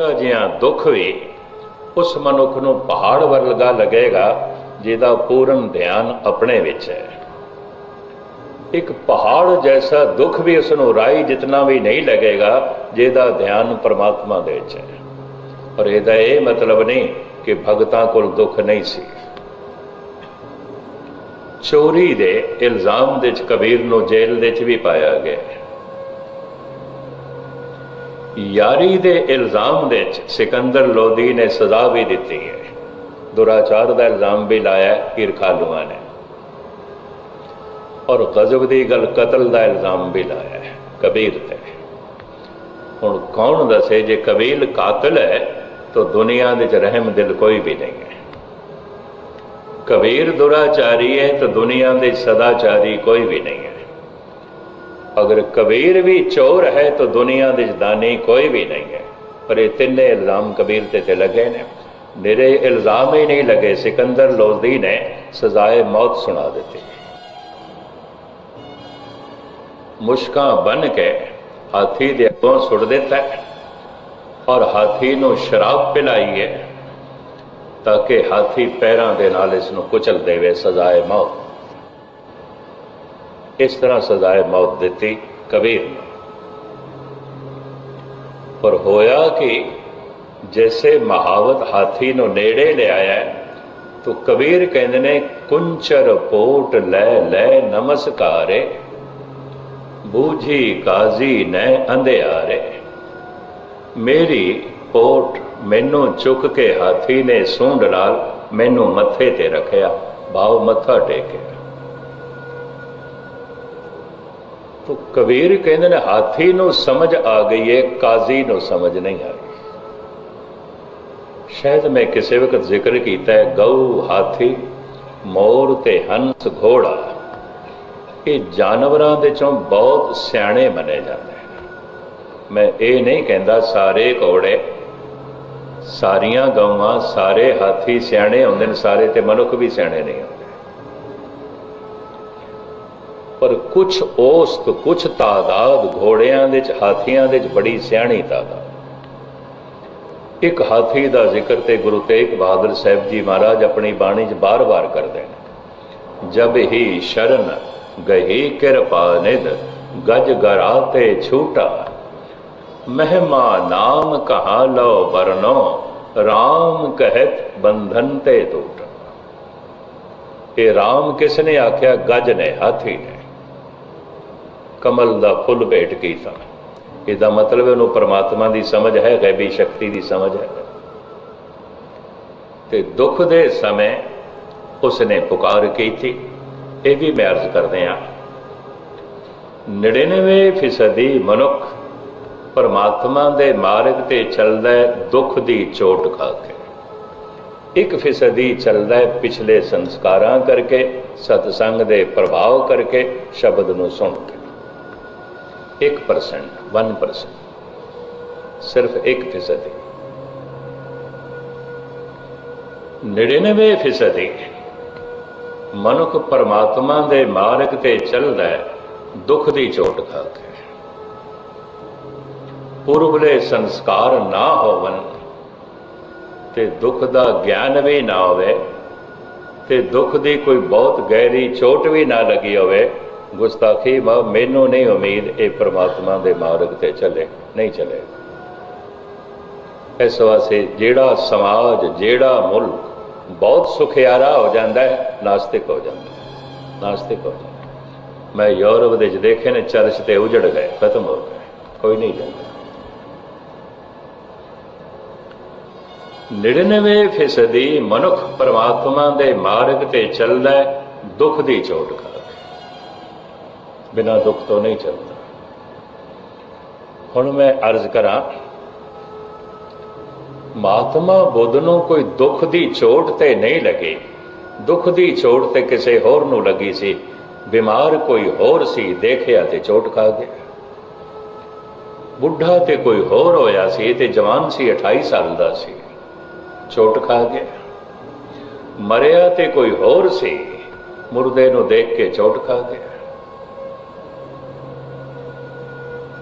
ਛੋਟਾ ਜਿਹਾ ਦੁੱਖ ਵੀ ਉਸ ਮਨੁੱਖ ਨੂੰ ਪਹਾੜ ਵਰਗਾ ਲੱਗੇਗਾ, ਜਿਹਦਾ ਪੂਰਨ ਧਿਆਨ ਆਪਣੇ ਵਿੱਚ ਹੈ। ਇੱਕ ਪਹਾੜ ਜੈਸਾ ਦੁੱਖ ਵੀ ਉਸ ਨੂੰ ਰਾਈ ਜਿਤਨਾ ਵੀ ਨਹੀਂ ਲੱਗੇਗਾ, ਜਿਹਦਾ ਧਿਆਨ ਪਰਮਾਤਮਾ ਦੇ ਵਿੱਚ ਹੈ। ਪਰ ਇਹਦਾ ਇਹ ਮਤਲਬ ਨਹੀਂ ਕਿ ਭਗਤਾਂ ਕੋਲ ਦੁੱਖ ਨਹੀਂ ਸੀ। ਚੋਰੀ ਦੇ ਇਲਜ਼ਾਮ ਦੇ ਚ ਕਬੀਰ ਨੂੰ ਜੇਲ੍ਹ ਦੇ ਚ ਵੀ ਪਾਇਆ ਗਿਆ। ਯਾਰੀ ਦੇ ਇਲਜ਼ਾਮ ਦੇ ਚ ਸਿਕੰਦਰ ਲੋਦੀ ਨੇ ਸਜ਼ਾ ਵੀ ਦਿੱਤੀ ਹੈ। ਦੁਰਾਚਾਰ ਦਾ ਇਲਜ਼ਾਮ ਵੀ ਲਾਇਆ ਈਰਖਾਲੂਆਂ ਨੇ ਔਰ ਗਜ਼ਬ ਦੀ ਗੱਲ ਕਤਲ ਦਾ ਇਲਜ਼ਾਮ ਵੀ ਲਾਇਆ ਕਬੀਰ ਤੇ। ਹੁਣ ਕੌਣ ਦੱਸੇ ਜੇ ਕਬੀਲ ਕਾਤਲ ਹੈ, ਤਾਂ ਦੁਨੀਆ ਦੇ ਚ ਰਹਿਮ ਦਿਲ ਕੋਈ ਵੀ ਨਹੀਂ ਹੈ। ਕਬੀਰ ਦੁਰਾਚਾਰੀ ਹੈ, ਤਾਂ ਦੁਨੀਆ ਦੇ ਸਦਾਚਾਰੀ ਕੋਈ ਵੀ ਨਹੀਂ ਹੈ। ਅਗਰ ਕਬੀਰ ਵੀ ਚੋਰ ਹੈ ਤਾਂ ਦੁਨੀਆ ਦੇ ਦਾਨੀ ਕੋਈ ਵੀ ਨਹੀਂ ਹੈ। ਪਰ ਇਹ ਤਿੰਨੇ ਇਲਜ਼ਾਮ ਕਬੀਰ ਤੇ ਤੇ ਲੱਗੇ ਨੇ। ਮੇਰੇ ਇਲਜ਼ਾਮ ਹੀ ਨਹੀਂ ਲੱਗੇ, ਸਿਕੰਦਰ ਲੋਜ਼ਦੀ ਨੇ ਸਜ਼ਾਏ ਮੌਤ ਸੁਣਾ ਦਿੱਤੀ। ਮੁਸ਼ਕਾਂ ਬਨ ਕੇ ਹਾਥੀ ਦੇ ਅੱਗੋਂ ਸੁੱਟ ਦਿੱਤਾ ਔਰ ਹਾਥੀ ਨੂੰ ਸ਼ਰਾਬ ਪਿਲਾਈ ਹੈ ਤਾਂ ਕਿ ਹਾਥੀ ਪੈਰਾਂ ਦੇ ਨਾਲ ਇਸ ਨੂੰ ਕੁਚਲ ਦੇਵੇ, ਸਜ਼ਾਏ ਮੌਤ। ਇਸ ਤਰ੍ਹਾਂ ਸਜ਼ਾਏ ਮੌਤ ਦਿੱਤੀ ਕਬੀਰ ਨੇ ਪਰ ਹੋਇਆ ਕਿ, ਜੈਸੇ ਮਹਾਵਤ ਹਾਥੀ ਨੂੰ ਨੇੜੇ ਲਿਆਇਆ, ਤੋ ਕਬੀਰ ਕਹਿੰਦੇ ਨੇ, ਕੁੰਚਰ ਪੋਟ ਲੈ ਲੈ ਨਮਸਕਾਰੇ, ਬੂਝੀ ਕਾਜ਼ੀ ਨੇ ਅੰਧਿਆਰੇ। ਮੇਰੀ ਪੋਟ ਮੈਨੂੰ ਚੁੱਕ ਕੇ ਹਾਥੀ ਨੇ ਸੂੰਡ ਨਾਲ ਮੈਨੂੰ ਮੱਥੇ ਤੇ ਰੱਖਿਆ ਭਾਵ ਮੱਥਾ ਟੇਕਿਆ। ਤੋ ਕਬੀਰ ਕਹਿੰਦੇ ਨੇ, ਹਾਥੀ ਨੂੰ ਸਮਝ ਆ ਗਈ ਹੈ ਕਾਜ਼ੀ ਨੂੰ ਸਮਝ ਨਹੀਂ ਆਈ ਸ਼ਾਇਦ ਮੈਂ ਕਿਸੇ ਵਕਤ ਜ਼ਿਕਰ ਕੀਤਾ ਹੈ, ਗਊ, ਹਾਥੀ, ਮੋਰ ਤੇ ਹੰਸ, ਘੋੜਾ। ਇਹ ਜਾਨਵਰਾਂ ਦੇ ਚੋਂ ਬਹੁਤ ਸਿਆਣੇ ਮੰਨੇ ਜਾਂਦੇ ਹਨ ਮੈਂ ਇਹ ਨਹੀਂ ਕਹਿੰਦਾ ਸਾਰੇ ਘੋੜੇ, ਸਾਰੀਆਂ ਗਊਆਂ ਸਾਰੇ ਹਾਥੀ ਸਿਆਣੇ ਹੁੰਦੇ ਨੇ, ਸਾਰੇ ਤੇ ਮਨੁੱਖ ਵੀ ਸਿਆਣੇ ਨਹੀਂ ਹੁੰਦੇ। ਪਰ ਕੁਝ ਔਸਤ ਕੁਝ ਤਾਦਾਦ ਘੋੜਿਆਂ ਦੇ ਚ, ਹਾਥੀਆਂ ਦੇ ਚ ਬੜੀ ਸਿਆਣੀ ਤਾਦਾਦ। ਇੱਕ ਹਾਥੀ ਦਾ ਜ਼ਿਕਰ ਤੇ ਗੁਰੂ ਤੇਗ ਬਹਾਦਰ ਸਾਹਿਬ ਜੀ ਮਹਾਰਾਜ ਆਪਣੀ ਬਾਣੀ 'ਚ ਬਾਰ-ਬਾਰ ਕਰਦੇ ਨੇ। ਜਬ ਹੀ ਸ਼ਰਨ ਗਹੀ ਕਿਰਪਾ ਨਿਦ ਗਜ ਗਰਾ ਤੇ ਛੂਟਾ। ਮਹਿਮਾ ਨਾਮ ਕਹਾ ਲਓ ਬਰਨੋ RAM ਕਹਿਤ ਬੰਧਨ ਤੇ ਟੂਟ ਇਹ RAM ਕਿਸ ਨੇ ਆਖਿਆ? ਗਜ ਨੇ, ਹਾਥੀ ਨੇ। ਕਮਲ ਦਾ ਫੁੱਲ ਭੇਟ ਕੀਤਾ ਇਹਦਾ ਮਤਲਬ ਹੈ ਉਹਨੂੰ ਪਰਮਾਤਮਾ ਦੀ ਸਮਝ ਹੈ, ਗੈਬੀ ਸ਼ਕਤੀ ਦੀ ਸਮਝ ਹੈ। ਤੇ ਦੁੱਖ ਦੇ ਸਮੇਂ ਉਸਨੇ ਪੁਕਾਰ ਕੀਤੀ। ਇਹ ਵੀ ਮੈਂ ਅਰਜ਼ ਕਰਦੇ ਆ 99 ਫੀਸਦੀ ਮਨੁੱਖ ਪਰਮਾਤਮਾ ਦੇ ਮਾਰਗ ਤੇ ਚੱਲਦਾ ਹੈ, ਦੁੱਖ ਦੀ ਚੋਟ ਖਾ ਕੇ। 1 ਫੀਸਦੀ ਚੱਲਦਾ ਹੈ ਪਿਛਲੇ ਸੰਸਕਾਰਾਂ ਕਰਕੇ, ਸਤਸੰਗ ਦੇ ਪ੍ਰਭਾਵ ਕਰਕੇ, ਸ਼ਬਦ ਨੂੰ ਸੁਣ ਕੇ। 1% 1% ਸਿਰਫ 1% 99 ਫੀਸਦੀ। ਮਨੁੱਖ ਪਰਮਾਤਮਾ ਦੇ ਮਾਰਗ ਤੇ ਚੱਲਦਾ ਹੈ, ਦੁੱਖ ਦੀ ਚੋਟ ਖਾ ਕੇ। ਪੂਰਬਲੇ ਸੰਸਕਾਰ ਨਾ ਹੋਵਨ ਤੇ ਦੁੱਖ ਦਾ ਗਿਆਨ ਵੀ ਨਾ ਹੋਵੇ ਤੇ ਦੁੱਖ ਦੀ ਕੋਈ ਬਹੁਤ ਗਹਿਰੀ ਚੋਟ ਵੀ ਨਾ ਲੱਗੀ ਹੋਵੇ ਗੁਸਤਾਖੀ ਮਾ, ਮੈਨੂੰ ਨਹੀਂ ਉਮੀਦ ਇਹ ਪ੍ਰਮਾਤਮਾ ਦੇ ਮਾਰਗ ਤੇ ਚੱਲੇ, ਨਹੀਂ ਚੱਲੇ। ਇਸ ਵਾਸਤੇ ਜਿਹੜਾ ਸਮਾਜ, ਜਿਹੜਾ ਮੁਲਕ ਬਹੁਤ ਸੁਖਿਆਰਾ ਹੋ ਜਾਂਦਾ ਹੈ, ਨਾਸਤਿਕ ਹੋ ਜਾਂਦਾ ਨਾਸਤਿਕ ਹੋ ਜਾਂਦਾ ਮੈਂ ਯੂਰਪ ਦੇ ਵਿੱਚ ਦੇਖੇ ਨੇ, ਚਰਚ ਤੇ ਉਜੜ ਗਏ, ਖਤਮ ਹੋ ਗਏ, ਕੋਈ ਨਹੀਂ ਜਾਂਦਾ। 99 ਫੀਸਦੀ ਮਨੁੱਖ ਪਰਮਾਤਮਾ ਦੇ ਮਾਰਗ ਤੇ ਚੱਲਦਾ ਦੁੱਖ ਦੀ ਚੋਟ ਖਾ ਬਿਨਾਂ ਦੁੱਖ ਤੋਂ ਨਹੀਂ ਚੱਲਦਾ। ਹੁਣ ਮੈਂ ਅਰਜ਼ ਕਰਾਂ, ਮਹਾਤਮਾ ਬੁੱਧ ਨੂੰ ਕੋਈ ਦੁੱਖ ਦੀ ਚੋਟ ਤੇ ਨਹੀਂ ਲੱਗੀ। ਦੁੱਖ ਦੀ ਚੋਟ ਤੇ ਕਿਸੇ ਹੋਰ ਨੂੰ ਲੱਗੀ ਸੀ। ਬਿਮਾਰ ਕੋਈ ਹੋਰ ਸੀ, ਦੇਖਿਆ ਤੇ ਚੋਟ ਖਾ ਗਿਆ। ਬੁੱਢਾ ਤੇ ਕੋਈ ਹੋਰ ਹੋਇਆ ਸੀ ਤੇ ਜਵਾਨ ਸੀ 28 ਸਾਲ ਦਾ ਸੀ। ਚੋਟ ਖਾ ਗਿਆ। ਮਰਿਆ ਤੇ ਕੋਈ ਹੋਰ ਸੀ, ਮੁਰਦੇ ਨੂੰ ਦੇਖ ਕੇ ਚੋਟ ਖਾ ਗਿਆ।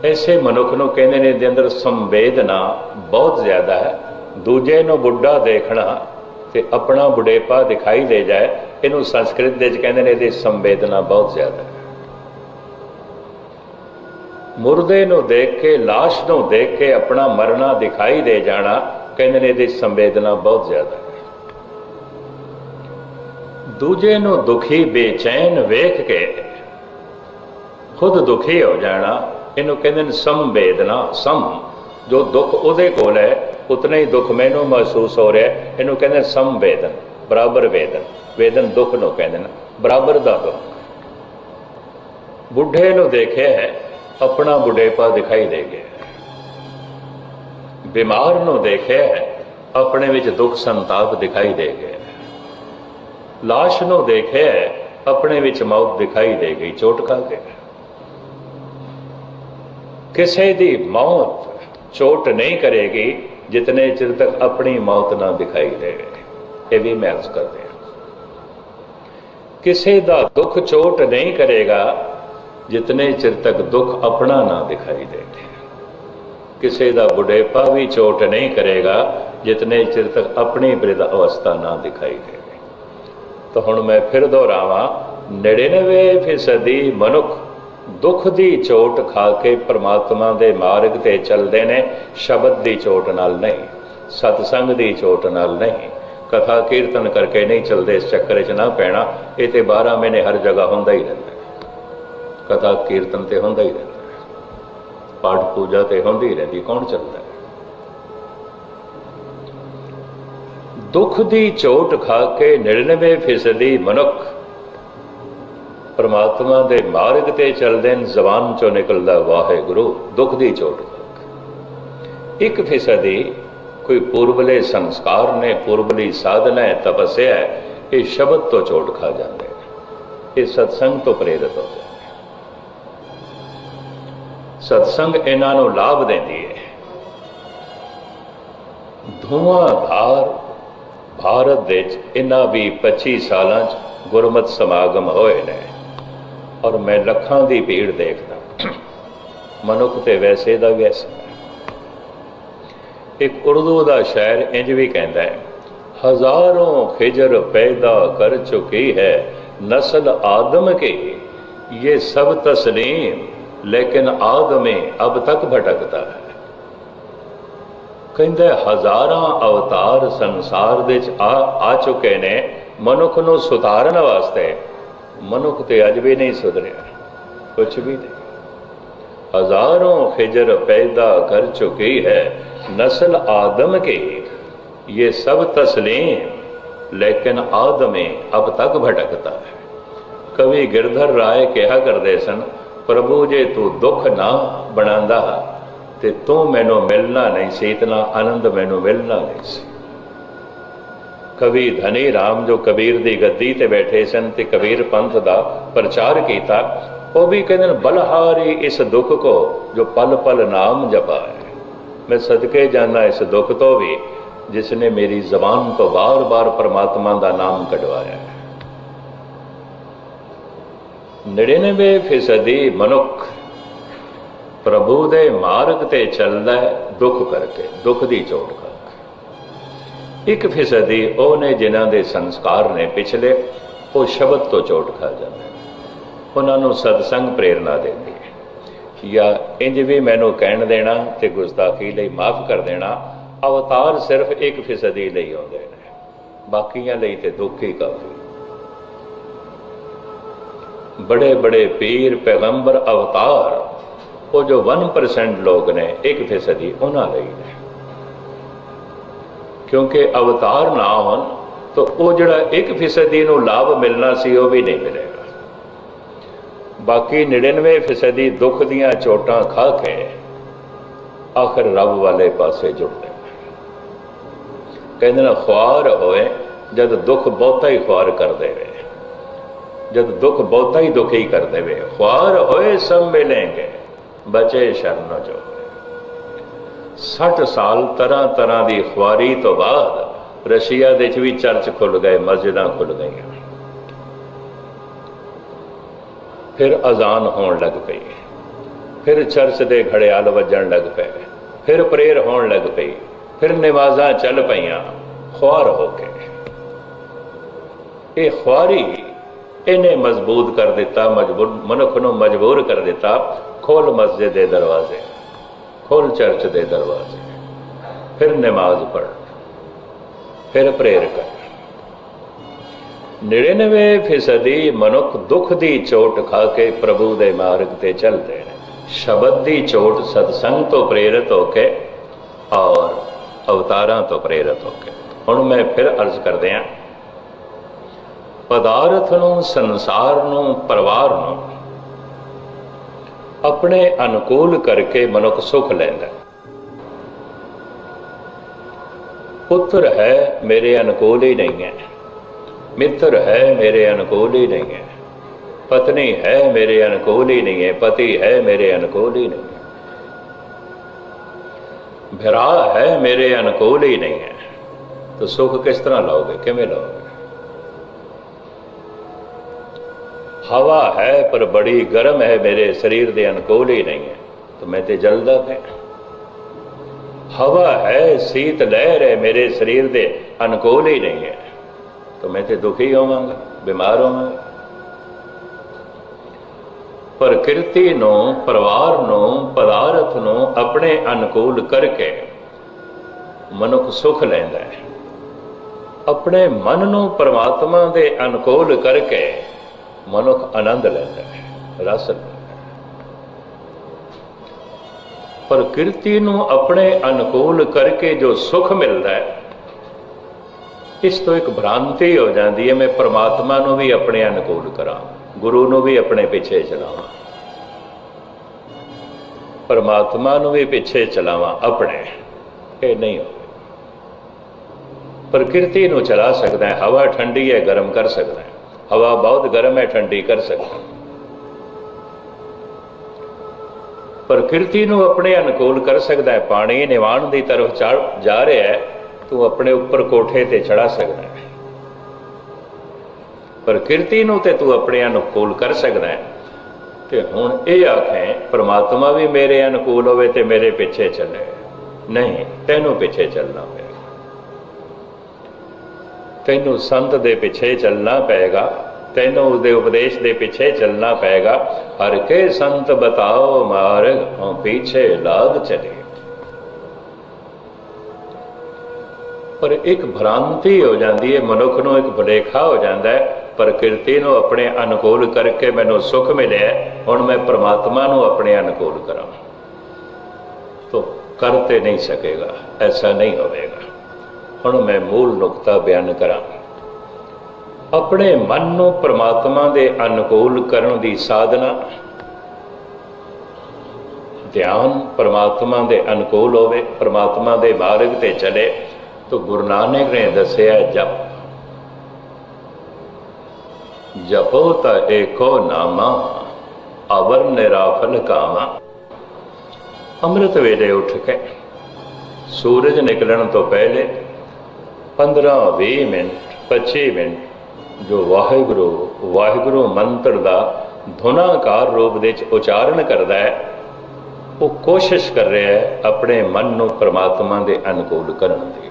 ਐਸੇ ਮਨੁੱਖ ਨੂੰ ਕਹਿੰਦੇ ਨੇ ਦੇ ਅੰਦਰ ਸੰਵੇਦਨਾ ਬਹੁਤ ਜ਼ਿਆਦਾ ਹੈ। ਦੂਜੇ ਨੂੰ ਬੁੱਢਾ ਦੇਖਣਾ ਤੇ ਆਪਣਾ ਬੁਢੇਪਾ ਦਿਖਾਈ ਦੇ ਜਾਏ, ਇਹਨੂੰ ਸੰਸਕ੍ਰਿਤ ਦੇ ਵਿੱਚ ਕਹਿੰਦੇ ਨੇ ਇਹਦੀ ਸੰਵੇਦਨਾ ਬਹੁਤ ਜ਼ਿਆਦਾ ਹੈ। ਮੁਰਦੇ ਨੂੰ ਦੇਖ ਕੇ লাশ ਨੂੰ ਦੇਖ ਕੇ ਆਪਣਾ ਮਰਨਾ ਦਿਖਾਈ ਦੇ ਜਾਣਾ, ਕਹਿੰਦੇ ਨੇ ਇਹਦੀ ਸੰਵੇਦਨਾ ਬਹੁਤ ਜ਼ਿਆਦਾ ਹੈ। ਦੂਜੇ ਨੂੰ ਦੁਖੀ, ਬੇਚੈਨ ਵੇਖ ਕੇ ਖੁਦ ਦੁਖੀ ਹੋ ਜਾਣਾ ਇਹਨੂੰ ਕਹਿੰਦੇ ਨੇ ਸੰਵੇਦਨਾ ਸਮ ਜੋ ਦੁੱਖ ਉਹਦੇ ਕੋਲ ਹੈ, ਉਤਨਾ ਹੀ ਦੁੱਖ ਮੈਨੂੰ ਮਹਿਸੂਸ ਹੋ ਰਿਹਾ ਇਹਨੂੰ ਕਹਿੰਦੇ ਸੰਵੇਦਨ, ਬਰਾਬਰ ਵੇਦਨ। ਵੇਦਨ ਦੁੱਖ ਨੂੰ ਕਹਿੰਦੇ ਨੇ, ਬਰਾਬਰ ਦਾ ਦੁੱਖ। ਬੁੱਢੇ ਨੂੰ ਦੇਖਿਆ ਹੈ, ਆਪਣਾ ਬੁਢੇਪਾ ਦਿਖਾਈ ਦੇ ਗਿਆ ਬਿਮਾਰ ਨੂੰ ਦੇਖਿਆ ਹੈ, ਆਪਣੇ ਵਿੱਚ ਦੁੱਖ ਸੰਤਾਪ ਦਿਖਾਈ ਦੇ ਗਿਆ ਲਾਸ਼ ਨੂੰ ਦੇਖਿਆ ਆਪਣੇ ਵਿੱਚ ਮੌਤ ਦਿਖਾਈ ਦੇ ਗਈ, ਚੋਟ ਖਾ ਕੇ ਕਿਸੇ ਦੀ ਮੌਤ ਚੋਟ ਨਹੀਂ ਕਰੇਗੀ ਜਿਤਨੇ ਚਿਰ ਤੱਕ ਆਪਣੀ ਮੌਤ ਨਾ ਦਿਖਾਈ ਦੇਵੇ। ਇਹ ਵੀ ਮੈਂ ਅਰਜ਼ ਕਰਦੇ ਹਾਂ। ਕਿਸੇ ਦਾ ਦੁੱਖ ਚੋਟ ਨਹੀਂ ਕਰੇਗਾ ਜਿਤਨੇ ਚਿਰ ਤੱਕ ਦੁੱਖ ਆਪਣਾ ਨਾ ਦਿਖਾਈ ਦੇਵੇ। ਕਿਸੇ ਦਾ ਬੁਢੇਪਾ ਵੀ ਚੋਟ ਨਹੀਂ ਕਰੇਗਾ ਜਿਤਨੇ ਚਿਰ ਤੱਕ ਆਪਣੀ ਬ੍ਰਿਧ ਅਵਸਥਾ ਨਾ ਦਿਖਾਈ ਦੇਵੇ। ਤਾਂ ਹੁਣ ਮੈਂ ਫਿਰ ਦੁਹਰਾਵਾਂ 99% ਫੀਸਦੀ ਮਨੁੱਖ ਦੁੱਖ ਦੀ ਚੋਟ ਖਾ ਕੇ ਪ੍ਰਮਾਤਮਾ ਦੇ ਮਾਰਗ ਤੇ ਚੱਲਦੇ ਨੇ, ਸ਼ਬਦ ਦੀ ਚੋਟ ਨਾਲ ਨਹੀਂ, ਸਤਸੰਗ ਦੀ ਚੋਟ ਨਾਲ ਨਹੀਂ। ਕਥਾ ਕੀਰਤਨ ਕਰਕੇ ਨਹੀਂ ਚੱਲਦੇ ਇਸ ਚੱਕਰ 'ਚ ਨਾ ਪੈਣਾ, ਇਹ ਤੇ 12 ਮਹੀਨੇ ਹਰ ਜਗ੍ਹਾ ਹੁੰਦਾ ਹੀ ਰਹਿੰਦਾ ਕਥਾ ਕੀਰਤਨ ਤੇ ਹੁੰਦਾ ਹੀ ਰਹਿੰਦਾ ਪਾਠ ਪੂਜਾ ਤੇ ਹੁੰਦੀ ਰਹਿੰਦੀ, ਕੌਣ ਚੱਲਦਾ ਦੁੱਖ ਦੀ ਚੋਟ ਖਾ ਕੇ 99% ਫੀਸਦੀ ਮਨੁੱਖ ਪਰਮਾਤਮਾ ਦੇ ਮਾਰਗ ਤੇ ਚੱਲਦੇ ਨੇ, ਜ਼ਬਾਨ ਚੋਂ ਨਿਕਲਦਾ ਵਾਹਿਗੁਰੂ, ਦੁੱਖ ਦੀ ਚੋਟ ਇੱਕ ਫੀਸਦੀ ਕੋਈ ਪੁਰਬਲੇ ਸੰਸਕਾਰ ਨੇ ਪੂਰਬਲੀ ਸਾਧਨਾ ਹੈ, ਤਪੱਸਿਆ ਹੈ, ਇਹ ਸ਼ਬਦ ਤੋਂ ਚੋਟ ਖਾ ਜਾਂਦੇ ਨੇ। ਇਹ ਸਤਸੰਗ ਤੋਂ ਪ੍ਰੇਰਿਤ ਹੋ ਜਾਂਦੇ ਸਤਸੰਗ ਇਹਨਾਂ ਨੂੰ ਲਾਭ ਦਿੰਦੀ ਹੈ। ਧੂਆਂਧਾਰ ਭਾਰਤ ਦੇ ਵਿੱਚ ਇਹਨਾਂ ਵੀ 25 ਸਾਲਾਂ 'ਚ ਗੁਰਮਤ ਸਮਾਗਮ ਹੋਏ ਨੇ। ਔਰ ਮੈਂ ਲੱਖਾਂ ਦੀ ਭੀੜ ਦੇਖਦਾ। ਮਨੁੱਖ ਤੇ ਵੈਸੇ ਦਾ ਵੈਸਾ ਇੱਕ ਉਰਦੂ ਦਾ ਸ਼ਾਇਰ ਇੰਜ ਵੀ ਕਹਿੰਦਾ ਹੈ, ਹਜ਼ਾਰੋਂ ਖਿਜਰ ਪੈਦਾ ਕਰ ਚੁਕੀ ਹੈ ਨਸਲ ਆਦਮ ਕੇ। ਇਹ ਸਭ ਤਸਲੀਮ ਲੇਕਿਨ ਆਦਮੇ ਅਬ ਤੱਕ ਭਟਕਦਾ ਹੈ। ਕਹਿੰਦਾ ਹਜ਼ਾਰਾਂ ਅਵਤਾਰ ਸੰਸਾਰ ਵਿੱਚ ਚ ਆ ਚੁੱਕੇ ਨੇ। ਮਨੁੱਖ ਨੂੰ ਸੁਧਾਰਨ ਵਾਸਤੇ ਮਨੁੱਖ ਤੇ ਅਜ ਵੀ ਨਹੀਂ ਸੁਧਰਿਆ। ਕੁਛ ਵੀ ਨਹੀਂ। ਹਜ਼ਾਰੋਂ ਖਿਜਰ ਪੈਦਾ ਕਰ ਚੁੱਕੀ ਹੈ, ਨਸਲ ਆਦਮ ਕੇ। ये सब तस्लीम लेकिन आदमी अब तक भटकता है कवि गिरधर राय ਕਿਹਾ ਕਰਦੇ ਸਨ, ਪ੍ਰਭੂ ਜੇ ਤੂੰ ਦੁੱਖ ਨਾ ਬਣਾਉਂਦਾ ਤੇ ਤੂੰ ਮੈਨੂੰ ਮਿਲਣਾ ਨਹੀਂ ਸੀ, ਇਤਨਾ ਆਨੰਦ ਮੈਨੂੰ ਮਿਲਣਾ ਨਹੀਂ ਸੀ। ਕਵੀ ਧਨੀ ਰਾਮ ਜੋ ਕਬੀਰ ਦੀ ਗੱਦੀ ਤੇ ਬੈਠੇ ਸਨ ਤੇ ਕਬੀਰ ਪੰਥ ਦਾ ਪ੍ਰਚਾਰ ਕੀਤਾ, ਉਹ ਵੀ ਕਹਿੰਦੇ ਬਲਹਾਰੀ ਇਸ ਦੁੱਖ ਕੋ ਜੋ ਪਲ ਪਲ ਨਾਮ ਜਪਾਏ। ਮੈਂ ਸਦਕੇ ਜਾਣਾ ਇਸ ਦੁੱਖ ਤੋਂ ਵੀ ਜਿਸ ਨੇ ਮੇਰੀ ਜ਼ਬਾਨ ਤੋਂ ਬਾਰ-ਬਾਰ ਪਰਮਾਤਮਾ ਦਾ ਨਾਮ ਕਢਵਾਇਆ। ਹੈ 99% ਫੀਸਦੀ ਮਨੁੱਖ ਪ੍ਰਭੂ ਦੇ ਮਾਰਗ ਤੇ ਚੱਲਦਾ ਹੈ ਦੁੱਖ ਕਰਕੇ, ਦੁੱਖ ਦੀ ਚੋਟ ਕਰਕੇ। ਇੱਕ ਫੀਸਦੀ ਉਹ ਨੇ ਜਿਨ੍ਹਾਂ ਦੇ ਸੰਸਕਾਰ ਨੇ ਪਿਛਲੇ, ਉਹ ਸ਼ਬਦ ਤੋਂ ਚੋਟ ਖਾ ਜਾਂਦੇ ਉਹਨਾਂ ਨੂੰ ਸਤਸੰਗ ਪ੍ਰੇਰਣਾ ਦਿੰਦੀ ਹੈ। ਜਾਂ ਇੰਜ ਵੀ ਮੈਨੂੰ ਕਹਿਣ ਦੇਣਾ ਤੇ ਗੁਸਤਾਖੀ ਲਈ ਮਾਫ ਕਰ ਦੇਣਾ, ਅਵਤਾਰ ਸਿਰਫ ਇੱਕ ਫੀਸਦੀ ਲਈ ਆਉਂਦੇ ਨੇ। ਬਾਕੀਆਂ ਲਈ ਤੇ ਦੁੱਖ ਹੀ ਕਾਫੀ। ਬੜੇ ਬੜੇ ਪੀਰ, ਪੈਗੰਬਰ, ਅਵਤਾਰ, ਉਹ ਜੋ 1% ਲੋਕ ਨੇ 1% ਉਹਨਾਂ ਲਈ ਨੇ। ਕਿਉਂਕਿ ਅਵਤਾਰ ਨਾ ਹੋਣ, ਤਾਂ ਉਹ ਜਿਹੜਾ 1% ਨੂੰ ਲਾਭ ਮਿਲਣਾ ਸੀ, ਉਹ ਵੀ ਨਹੀਂ ਮਿਲੇਗਾ। ਬਾਕੀ 99% ਦੁੱਖ ਦੀਆਂ ਚੋਟਾਂ ਖਾ ਕੇ ਆਖਰ ਰੱਬ ਵਾਲੇ ਪਾਸੇ ਜੁੜਦੇ। ਕਹਿੰਦੇ ਨਾ, ਖੁਆਰ ਹੋਏ ਜਦ ਦੁੱਖ ਬਹੁਤਾ ਹੀ ਖੁਆਰ ਕਰ ਦੇਵੇ ਜਦ ਦੁੱਖ ਬਹੁਤਾ ਹੀ ਦੁਖੀ ਕਰ ਦੇਵੇ ਖੁਆਰ ਹੋਏ ਸਭ ਮਿਲेंगे ਬਚੇ ਸ਼ਰਨ ਜੋ 60 ਸਾਲ ਤਰ੍ਹਾਂ ਤਰ੍ਹਾਂ ਦੀ ਖੁਆਰੀ ਤੋਂ ਬਾਅਦ ਰਸ਼ੀਆ ਦੇ ਵਿੱਚ ਵੀ ਚਰਚ ਖੁੱਲ ਗਏ, ਮਸਜਿਦਾਂ ਖੁੱਲ ਗਈਆਂ। ਫਿਰ ਅਜ਼ਾਨ ਹੋਣ ਲੱਗ ਪਈ। ਫਿਰ ਚਰਚ ਦੇ ਘੜਿਆਲ ਵੱਜਣ ਲੱਗ ਪਏ। ਫਿਰ ਪ੍ਰੇਰ ਹੋਣ ਲੱਗ ਪਈ। ਫਿਰ ਨਮਾਜ਼ਾਂ ਚੱਲ ਪਈਆਂ, ਖੁਆਰ ਹੋ ਕੇ। ਇਹ ਖੁਆਰੀ ਇਹਨੇ ਮਜ਼ਬੂਤ ਕਰ ਦਿੱਤਾ ਮਜਬੂਰ ਮਨੁੱਖ ਨੂੰ ਮਜਬੂਰ ਕਰ ਦਿੱਤਾ ਖੋਲ ਮਸਜਿਦ ਦੇ ਦਰਵਾਜ਼ੇ। ਖੋਲ ਚਰਚ ਦੇ ਦਰਵਾਜ਼ੇ। ਫਿਰ ਨਮਾਜ਼ ਪੜ੍ਹ, ਫਿਰ ਪ੍ਰੇਰ ਕਰ। 99 ਫੀਸਦੀ ਮਨੁੱਖ ਦੁੱਖ ਦੀ ਚੋਟ ਖਾ ਕੇ ਪ੍ਰਭੂ ਦੇ ਮਾਰਗ ਤੇ ਚੱਲਦੇ ਨੇ। ਸ਼ਬਦ ਦੀ ਚੋਟ ਸਤਸੰਗ ਤੋਂ ਪ੍ਰੇਰਿਤ ਹੋ ਕੇ ਔਰ ਅਵਤਾਰਾਂ ਤੋਂ ਪ੍ਰੇਰਿਤ ਹੋ ਕੇ। ਹੁਣ ਮੈਂ ਫਿਰ ਅਰਜ਼ ਕਰਦੇ ਹਾਂ, ਪਦਾਰਥ ਨੂੰ, ਸੰਸਾਰ ਨੂੰ, ਪਰਿਵਾਰ ਨੂੰ ਆਪਣੇ ਅਨੁਕੂਲ ਕਰਕੇ ਮਨੁੱਖ ਸੁਖ ਲੈਂਦਾ ਪੁੱਤਰ ਹੈ ਮੇਰੇ ਅਨੁਕੂਲ ਹੀ ਨਹੀਂ ਹੈ। ਮਿੱਤਰ ਹੈ ਮੇਰੇ ਅਨੁਕੂਲ ਹੀ ਨਹੀਂ ਹੈ। ਪਤਨੀ ਹੈ ਮੇਰੇ ਅਨੁਕੂਲ ਹੀ ਨਹੀਂ ਹੈ। ਪਤੀ ਹੈ ਮੇਰੇ ਅਨੁਕੂਲ ਹੀ ਨਹੀਂ ਹੈ। ਭਰਾ ਹੈ ਮੇਰੇ ਅਨੁਕੂਲ ਹੀ ਨਹੀਂ ਹੈ। ਤਾਂ ਸੁਖ ਕਿਸ ਤਰ੍ਹਾਂ ਲਾਓਗੇ? ਕਿਵੇਂ ਲਾਓਗੇ? ਹਵਾ ਹੈ, ਪਰ ਬੜੀ ਗਰਮ ਹੈ, ਮੇਰੇ ਸਰੀਰ ਦੇ ਅਨੁਕੂਲ ਹੀ ਨਹੀਂ ਹੈ। ਤਾਂ ਮੈਂ ਤੇ ਜਲਦਾ ਪਿਆ। ਹਵਾ ਹੈ, ਸੀਤ ਲਹਿਰ ਹੈ, ਮੇਰੇ ਸਰੀਰ ਦੇ ਅਨੁਕੂਲ ਹੀ ਨਹੀਂ ਹੈ। ਤਾਂ ਮੈਂ ਤੇ ਦੁਖੀ ਹੋਵਾਂਗਾ, ਬਿਮਾਰ ਹੋਵਾਂਗਾ। ਪ੍ਰਕਿਰਤੀ ਨੂੰ, ਪਰਿਵਾਰ ਨੂੰ, ਪਦਾਰਥ ਨੂੰ ਆਪਣੇ ਅਨੁਕੂਲ ਕਰਕੇ ਮਨੁੱਖ ਸੁਖ ਲੈਂਦਾ ਹੈ। ਆਪਣੇ ਮਨ ਨੂੰ ਪਰਮਾਤਮਾ ਦੇ ਅਨੁਕੂਲ ਕਰਕੇ ਮਨੁੱਖ ਆਨੰਦ ਲੈਂਦਾ ਹੈ ਰਸ ਲੈਂਦਾ ਹੈ ਪ੍ਰਕਿਰਤੀ ਨੂੰ ਆਪਣੇ ਅਨੁਕੂਲ ਕਰਕੇ ਜੋ ਸੁਖ ਮਿਲਦਾ ਹੈ, ਇਸ ਤੋਂ ਇੱਕ ਭ੍ਰਾਂਤੀ ਹੋ ਜਾਂਦੀ ਹੈ, ਮੈਂ ਪ੍ਰਮਾਤਮਾ ਨੂੰ ਵੀ ਆਪਣੇ ਅਨੁਕੂਲ ਕਰਾਂ, ਗੁਰੂ ਨੂੰ ਵੀ ਆਪਣੇ ਪਿੱਛੇ ਚਲਾਵਾਂ। ਪਰਮਾਤਮਾ ਨੂੰ ਵੀ ਪਿੱਛੇ ਚਲਾਵਾਂ, ਆਪਣੇ। ਇਹ ਨਹੀਂ ਹੋ ਪ੍ਰਕਿਰਤੀ ਨੂੰ ਚਲਾ ਸਕਦਾ ਹੈ, ਹਵਾ ਠੰਡੀ ਹੈ, ਗਰਮ ਕਰ ਸਕਦਾ ਹੈ। ਹਵਾ ਬਹੁਤ ਗਰਮ ਹੈ, ਠੰਡੀ ਕਰ ਸਕਦਾ। ਪ੍ਰਕਿਰਤੀ ਨੂੰ ਆਪਣੇ ਅਨੁਕੂਲ ਕਰ ਸਕਦਾ ਹੈ, ਪਾਣੀ ਨਿਵਾਣ ਦੀ ਤਰਫ ਚੜ੍ਹ- ਜਾ ਰਿਹਾ ਹੈ, ਤੂੰ ਆਪਣੇ ਉੱਪਰ ਕੋਠੇ ਤੇ ਚੜਾ ਸਕਦਾ ਹੈ। ਪ੍ਰਕਿਰਤੀ ਨੂੰ ਤੇ ਤੂੰ ਆਪਣੇ ਅਨੁਕੂਲ ਕਰ ਸਕਦਾ ਹੈ। ਤੇ ਹੁਣ ਇਹ ਆਖੇ, ਪ੍ਰਮਾਤਮਾ ਵੀ ਮੇਰੇ ਅਨੁਕੂਲ ਹੋਵੇ ਤੇ ਮੇਰੇ ਪਿੱਛੇ ਚੱਲੇ। ਨਹੀਂ, ਤੈਨੂੰ ਪਿੱਛੇ ਚੱਲਣਾ ਹੋਵੇ ਤੈਨੂੰ ਸੰਤ ਦੇ ਪਿੱਛੇ ਚੱਲਣਾ ਪਏਗਾ, ਤੈਨੂੰ ਉਸਦੇ ਉਪਦੇਸ਼ ਦੇ ਪਿੱਛੇ ਚੱਲਣਾ ਪਏਗਾ। ਹਰ ਕੇ ਸੰਤ ਬਤਾਓ ਮਾਰਗ, ਹਉ ਪਿੱਛੇ ਲਾਗ ਚਲੇ। ਪਰ ਇੱਕ ਭ੍ਰਾਂਤੀ ਹੋ ਜਾਂਦੀ ਹੈ, ਮਨੁੱਖ ਨੂੰ ਇੱਕ ਭੁਲੇਖਾ ਹੋ ਜਾਂਦਾ ਹੈ, ਪ੍ਰਕਿਰਤੀ ਨੂੰ ਆਪਣੇ ਅਨੁਕੂਲ ਕਰਕੇ ਮੈਨੂੰ ਸੁਖ ਮਿਲਿਆ ਹੁਣ ਮੈਂ ਪ੍ਰਮਾਤਮਾ ਨੂੰ ਆਪਣੇ ਅਨੁਕੂਲ ਕਰਾਂ। ਤੋ ਕਰ ਨਹੀਂ ਸਕੇਗਾ, ਐਸਾ ਨਹੀਂ ਹੋਵੇਗਾ। ਹੁਣ ਮੈਂ ਮੂਲ ਨੁਕਤਾ ਬਿਆਨ ਕਰਾਂ। ਆਪਣੇ ਮਨ ਨੂੰ ਪ੍ਰਮਾਤਮਾ ਦੇ ਅਨੁਕੂਲ ਕਰਨ ਦੀ ਸਾਧਨਾ, ਧਿਆਨ ਪ੍ਰਮਾਤਮਾ ਦੇ ਅਨੁਕੂਲ ਹੋਵੇ, ਪ੍ਰਮਾਤਮਾ ਦੇ ਮਾਰਗ ਤੇ ਚਲੇ, ਤਾਂ ਗੁਰੂ ਨਾਨਕ ਨੇ ਦੱਸਿਆ, ਜਪ। ਜਪੋ ਤਾਂ ਏਕੋ ਨਾਮਾ, ਅਵਰ ਨਿਰਾਫਲ ਕਾਮਾ। ਅੰਮ੍ਰਿਤ ਵੇਲੇ ਉੱਠ ਕੇ ਸੂਰਜ ਨਿਕਲਣ ਤੋਂ ਪਹਿਲੇ 15-20 ਮਿੰਟ 25 ਮਿੰਟ, ਜੋ ਵਾਹਿਗੁਰੂ ਵਾਹਿਗੁਰੂ ਮੰਤਰ ਦਾ ਧੁਨਾਕਾਰ ਰੂਪ ਵਿੱਚ ਉਚਾਰਨ ਕਰਦਾ ਹੈ, ਉਹ ਕੋਸ਼ਿਸ਼ ਕਰ ਰਿਹਾ ਹੈ ਆਪਣੇ ਮਨ ਨੂੰ ਪ੍ਰਮਾਤਮਾ ਦੇ ਅਨੁਕੂਲ ਕਰਨ ਦੀ।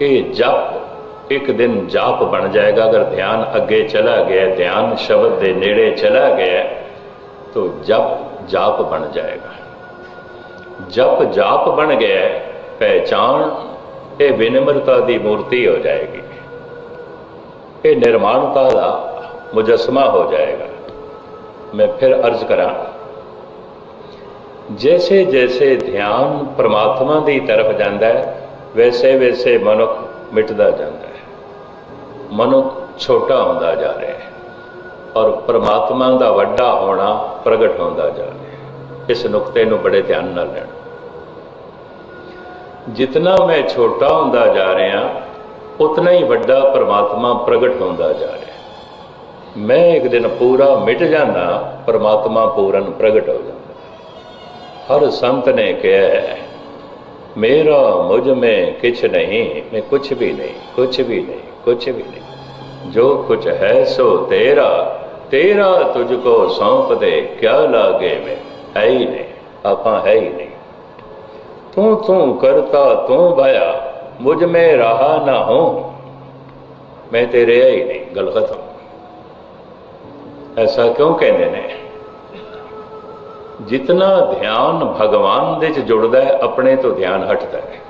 ਇਹ ਜਪ, ਇੱਕ ਦਿਨ ਜਾਪ ਬਣ ਜਾਏਗਾ, ਅਗਰ ਧਿਆਨ ਅੱਗੇ ਚਲਾ ਗਿਆ, ਧਿਆਨ ਸ਼ਬਦ ਦੇ ਨੇੜੇ ਚਲਾ ਗਿਆ, ਤਾਂ ਜਪ, ਜਾਪ ਬਣ ਜਾਏਗਾ। ਜਪ ਜਾਪ ਬਣ ਗਿਆ ਪਹਿਚਾਨ ਇਹ ਬੇਨਮਰਤਾ ਦੀ ਮੂਰਤੀ ਹੋ ਜਾਏਗੀ। ਇਹ ਨਿਰਮਾਣਤਾ ਦਾ ਮੁਜਸਮਾ ਹੋ ਜਾਏਗਾ। ਮੈਂ ਫਿਰ ਅਰਜ਼ ਕਰਾਂ, ਜੈਸੇ ਜੈਸੇ ਧਿਆਨ ਪ੍ਰਮਾਤਮਾ ਦੀ ਤਰਫ ਜਾਂਦਾ ਹੈ, ਵੈਸੇ ਵੈਸੇ ਮਨੁੱਖ ਮਿਟਦਾ ਜਾਂਦਾ ਹੈ। ਮਨੁੱਖ ਛੋਟਾ ਹੁੰਦਾ ਜਾ ਰਿਹਾ ਹੈ ਔਰ ਪ੍ਰਮਾਤਮਾ ਦਾ ਵੱਡਾ ਹੋਣਾ ਪ੍ਰਗਟ ਹੁੰਦਾ ਜਾ ਰਿਹਾ ਹੈ। ਇਸ ਨੁਕਤੇ ਨੂੰ ਬੜੇ ਧਿਆਨ ਨਾਲ ਲੈਣਾ। ਜਿਤਨਾ ਮੈਂ ਛੋਟਾ ਹੁੰਦਾ ਜਾ ਰਿਹਾ, ਉਤਨਾ ਹੀ ਵੱਡਾ ਪਰਮਾਤਮਾ ਪ੍ਰਗਟ ਹੁੰਦਾ ਜਾ ਰਿਹਾ। ਮੈਂ ਇੱਕ ਦਿਨ ਪੂਰਾ ਮਿਟ ਜਾਂਦਾ, ਪਰਮਾਤਮਾ ਪੂਰਨ ਪ੍ਰਗਟ ਹੋ ਜਾਂਦਾ। ਹਰ ਸੰਤ ਨੇ ਕਿਹਾ, ਮੇਰਾ ਮੁਝ ਮੇ ਕਿਛ ਨਹੀਂ, ਮੈਂ ਕੁਛ ਵੀ ਨਹੀਂ, ਕੁਛ ਵੀ ਨਹੀਂ, ਕੁਛ ਵੀ ਨਹੀਂ। ਜੋ ਕੁਛ ਹੈ ਸੋ ਤੇਰਾ ਤੇਰਾ ਤੁਝ ਕੋ ਸੌਂਪ ਦੇ, ਕਿਆ ਲਾਗੇ ਮੈਂ? ਹੈ ਹੀ ਨਹੀਂ, ਆਪਾਂ ਹੈ ਹੀ ਨਹੀਂ। ਤੂੰ ਤੂੰ ਕਰਤਾ ਤੂੰ ਭਇਆ ਮੁਝ ਮੈਂ ਰਹਾ ਨਾ ਹੋ। ਮੈਂ ਤੇ ਰਿਹਾ ਹੀ ਨਹੀਂ, ਗੱਲ ਖਤਮ। ਐਸਾ ਕਿਉਂ ਕਹਿੰਦੇ ਨੇ? ਜਿਤਨਾ ਧਿਆਨ ਭਗਵਾਨ ਦੇ ਚ ਜੁੜਦਾ ਹੈ, ਆਪਣੇ ਤੋਂ ਧਿਆਨ ਹਟਦਾ ਹੈ।